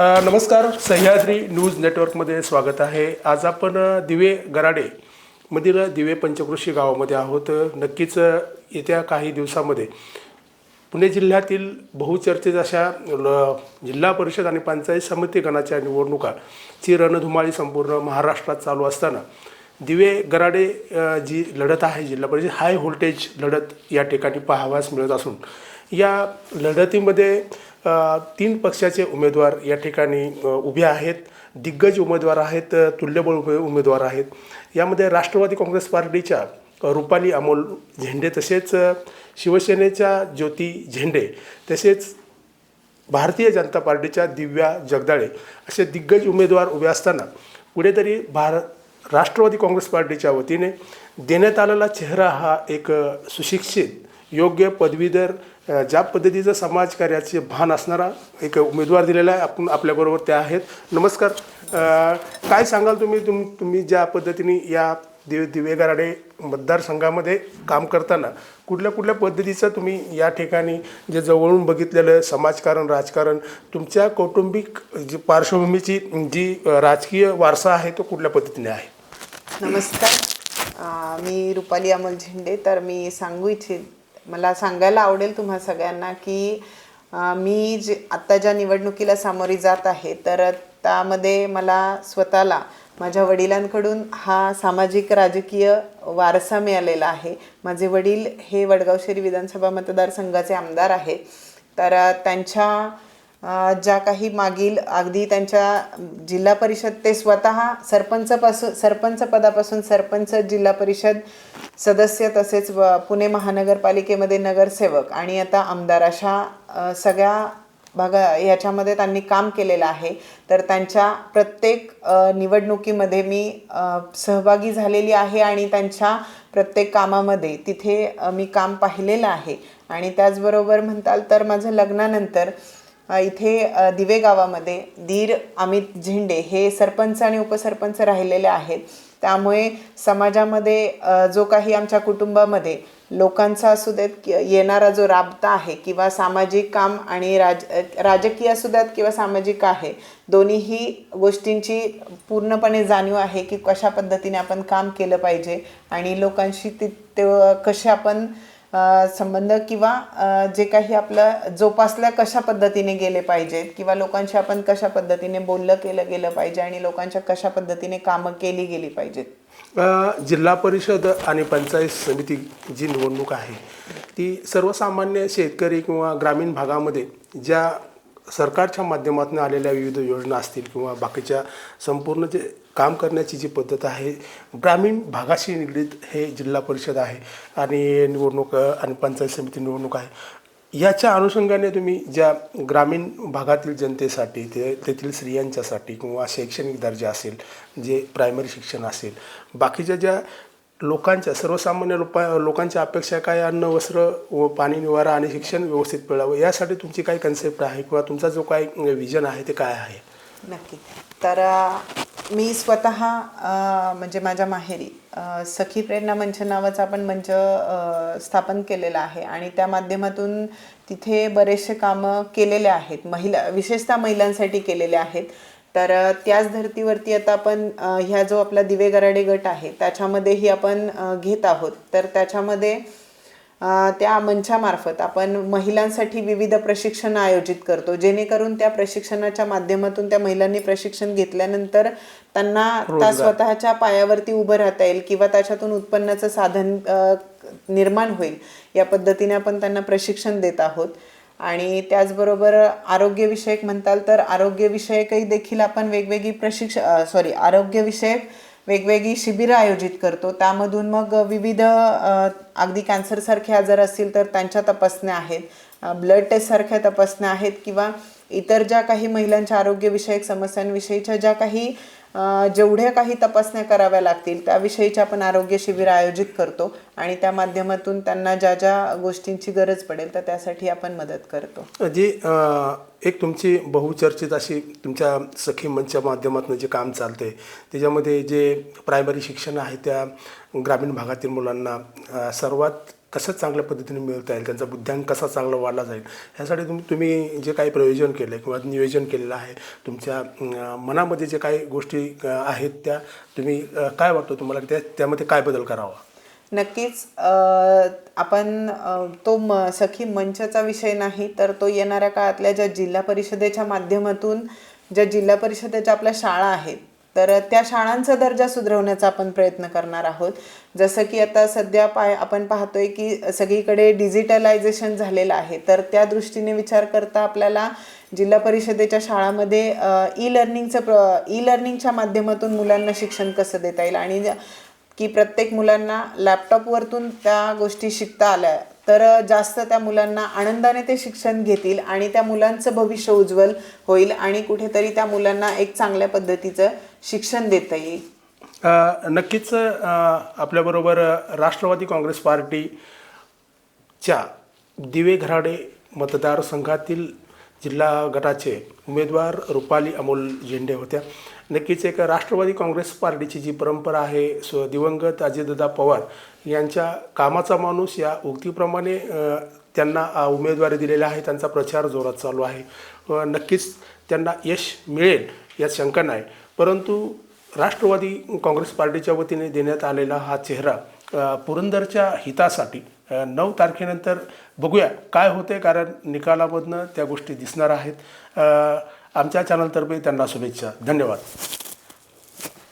नमस्कार. सह्याद्री न्यूज नेटवर्कमध्ये स्वागत आहे. आज आपण दिवे गराडे मधील दिवे पंचकृषी गावामध्ये आहोत. नक्कीच येत्या काही दिवसामध्ये पुणे जिल्ह्यातील बहुचर्चित अशा ल- जिल्हा परिषद आणि पंचायत समिती गणाच्या निवडणुकाची रणधुमाळी संपूर्ण महाराष्ट्रात चालू असताना दिवे गराडे जी लढत आहे जिल्हा परिषद हाय व्होल्टेज लढत या ठिकाणी पाहावयास मिळत असून या लढतीमध्ये तीन पक्षाचे उमेदवार या ठिकाणी उभे आहेत. दिग्गज उमेदवार आहेत तुल्यबळ उभे उमेदवार आहेत. यामध्ये राष्ट्रवादी काँग्रेस पार्टीच्या रुपाली अमोल झेंडे तसेच शिवसेनेच्या ज्योती झेंडे तसेच भारतीय जनता पार्टीच्या दिव्या जगदाळे असे दिग्गज उमेदवार उभे असताना कुठेतरी भारत राष्ट्रवादी काँग्रेस पार्टीच्या वतीने देण्यात आलेला चेहरा हा एक सुशिक्षित योग्य पदवीधर ज्या पद्धतीचं समाजकार्याचे भान असणारा एक उमेदवार दिलेला आहे आपण आपल्याबरोबर ते आहेत. नमस्कार. काय सांगाल तुम्ही? तुम तुम्ही ज्या पद्धतीने या दिव दिवेगराडे मतदारसंघामध्ये काम करताना कुठल्या कुठल्या पद्धतीचं तुम्ही या ठिकाणी जे जवळून बघितलेलं समाजकारण राजकारण तुमच्या कौटुंबिक जी पार्श्वभूमीची जी राजकीय वारसा आहे तो कुठल्या पद्धतीने आहे? नमस्कार. मी रुपाली अमोल झेंडे तर मी सांगू इच्छित मला सांगायला आवडेल तुम्हा सगळ्यांना की मी जे आत्ता ज्या निवडणुकीला सामोरी जात आहे तर त्यामध्ये मला स्वतःला माझ्या वडिलांकडून हा सामाजिक राजकीय वारसा मिळालेला आहे. माझे वडील हे वडगावशेरी विधानसभा मतदारसंघाचे आमदार आहेत. तर त्यांच्या ज्या काही मागील अगदी त्यांच्या जिल्हा परिषद ते स्वतः सरपंचपासून सरपंच पदापासून सरपंच जिल्हा परिषद सदस्य तसेच व पुणे महानगरपालिकेमध्ये नगरसेवक आणि आता आमदार अशा सगळ्या भागा याच्यामध्ये त्यांनी काम केलेलं आहे. तर त्यांच्या प्रत्येक निवडणुकीमध्ये मी सहभागी झालेली आहे आणि त्यांच्या प्रत्येक कामामध्ये तिथे मी काम पाहिलेलं आहे. आणि त्याचबरोबर म्हणताल तर माझं लग्नानंतर इथे दिवे गावामध्ये धीर अमित झेंडे हे सरपंच आणि उपसरपंच राहिलेले आहेत. त्यामुळे समाजामध्ये जो काही आमच्या कुटुंबामध्ये लोकांचा असू देत येणारा जो राबता आहे किंवा सामाजिक काम आणि राज राजकीय असू द्यात किंवा सामाजिक आहे दोन्हीही गोष्टींची पूर्णपणे जाणीव आहे की कशा पद्धतीने आपण काम केलं पाहिजे आणि लोकांशी ति ते कसे आपण संबंध किंवा जे काही आपलं जोपासल्या कशा पद्धतीने गेले पाहिजेत? किंवा लोकांशी आपण कशा पद्धतीने बोललं केलं गेलं पाहिजे आणि लोकांच्या कशा पद्धतीने कामं केली गेली पाहिजेत? जिल्हा परिषद आणि पंचायत समिती जी निवडणूक आहे ती सर्वसामान्य शेतकरी किंवा ग्रामीण भागामध्ये ज्या सरकारच्या माध्यमातून आलेल्या विविध योजना असतील किंवा बाकीच्या संपूर्ण जे काम करण्याची जी पद्धत आहे ग्रामीण भागाशी निगडीत हे जिल्हा परिषद आहे आणि निवडणूक आणि पंचायत समिती निवडणूक आहे. याच्या अनुषंगाने तुम्ही ज्या ग्रामीण भागातील जनतेसाठी ते तेथील स्त्रियांच्यासाठी किंवा शैक्षणिक दर्जा असेल जे प्रायमरी शिक्षण असेल बाकीच्या ज्या लोकांच्या सर्वसामान्य लोपा लोकांच्या अपेक्षा काय? अन्न वस्त्र व पाणी निवारा आणि शिक्षण व्यवस्थित मिळावं यासाठी तुमची काय कन्सेप्ट आहे? किंवा तुमचा जो काय विजन आहे ते काय आहे? नक्की. तर मी स्वतः म्हणजे माझ्या माहेरी सखी प्रेरणा मंच नावाचा आपण मंच स्थापन केलेला आहे. आणि त्या माध्यमातून तिथे बरेचसे कामं केलेले आहेत. महिला विशेषतः महिलांसाठी केलेले आहेत. तर त्याच धर्तीवरती आता आपण ह्या जो आपला दिवे गराडे गट आहे त्याच्यामध्येही आपण घेत आहोत. तर त्याच्यामध्ये त्या मंचामार्फत आपण महिलांसाठी विविध प्रशिक्षण आयोजित करतो. जेणेकरून त्या प्रशिक्षणाच्या माध्यमातून त्या महिलांनी प्रशिक्षण घेतल्यानंतर त्यांना त्या स्वतःच्या पायावरती उभं राहता येईल किंवा त्याच्यातून उत्पन्नाचं साधन निर्माण होईल. या पद्धतीने आपण त्यांना प्रशिक्षण देत आहोत. आणि त्याचबरोबर आरोग्यविषयक म्हणताल तर आरोग्यविषयकही देखील आपण वेगवेगळी प्रशिक्ष सॉरी आरोग्यविषयक वेगवेगळी शिबिरं आयोजित करतो. त्यामधून मग विविध अगदी कॅन्सरसारखे आजार असतील तर त्यांच्या तपासण्या आहेत. ब्लड टेस्टसारख्या तपासण्या आहेत किंवा इतर ज्या काही महिलांच्या आरोग्यविषयक समस्यांविषयीच्या ज्या काही जेवढ्या काही तपासण्या कराव्या लागतील त्याविषयीच्या आपण आरोग्य शिबिर आयोजित करतो आणि त्या माध्यमातून त्यांना ज्या ज्या गोष्टींची गरज पडेल तर त्यासाठी आपण मदत करतो. जी एक तुमची बहुचर्चित अशी तुमच्या सखी मंचच्या माध्यमातून जे काम चालते त्याच्यामध्ये जे प्रायमरी शिक्षण आहे त्या ग्रामीण भागातील मुलांना सर्वात कसं चांगल्या पद्धतीने मिळवता येईल त्यांचा बुद्ध्यांक कसा चांगला वाढला जाईल ह्यासाठी तुम्ही तुम्ही जे काही प्रयोजन केलं आहे किंवा नियोजन केलेलं आहे तुमच्या मनामध्ये जे काही गोष्टी आहेत त्या तुम्ही काय वाटतं तुम्हाला? त्या त्यामध्ये काय बदल करावा? नक्कीच आपण तो म सखी मंचचा विषय नाही तर तो येणाऱ्या काळातल्या ज्या जिल्हा परिषदेच्या माध्यमातून ज्या जिल्हा परिषदेच्या आपल्या शाळा आहेत तर त्या शाळांचा दर्जा सुधारवण्याचा आपण प्रयत्न करणार आहोत. जसं की आता सध्या पाय आपण पाहतोय की सगळीकडे डिजिटलायझेशन झालेलं आहे. तर त्या दृष्टीने विचार करता आपल्याला जिल्हा परिषदेच्या शाळामध्ये ई लर्निंगचं प्र ई लर्निंगच्या माध्यमातून मुलांना शिक्षण कसं देता येईल? आणि की प्रत्येक मुलांना लॅपटॉपवरतून त्या गोष्टी शिकता आल्या तर जास्त त्या मुलांना आनंदाने ते शिक्षण घेतील आणि त्या मुलांचं भविष्य उज्ज्वल होईल आणि कुठेतरी त्या मुलांना एक चांगल्या पद्धतीचं शिक्षण देता येईल? नक्कीच आपल्याबरोबर राष्ट्रवादी काँग्रेस पार्टीच्या दिवे घराडे मतदारसंघातील जिल्हा गटाचे उमेदवार रुपाली अमोल झेंडे होत्या. नक्कीच एक राष्ट्रवादी काँग्रेस पार्टीची जी परंपरा आहे स्व दिवंगत अजितदादा पवार यांच्या कामाचा माणूस या उक्तीप्रमाणे त्यांना उमेदवारी दिलेला आहे त्यांचा प्रचार जोरात चालू आहे. नक्कीच त्यांना यश मिळेल यात शंका नाही. परंतु राष्ट्रवादी काँग्रेस पार्टीच्या वतीने देण्यात आलेला हा चेहरा पुरंदरच्या हितासाठी नऊ तारखेनंतर बघूया काय होते कारण निकालामधनं त्या गोष्टी दिसणार आहेत. आमच्या चॅनलतर्फे त्यांना शुभेच्छा. धन्यवाद.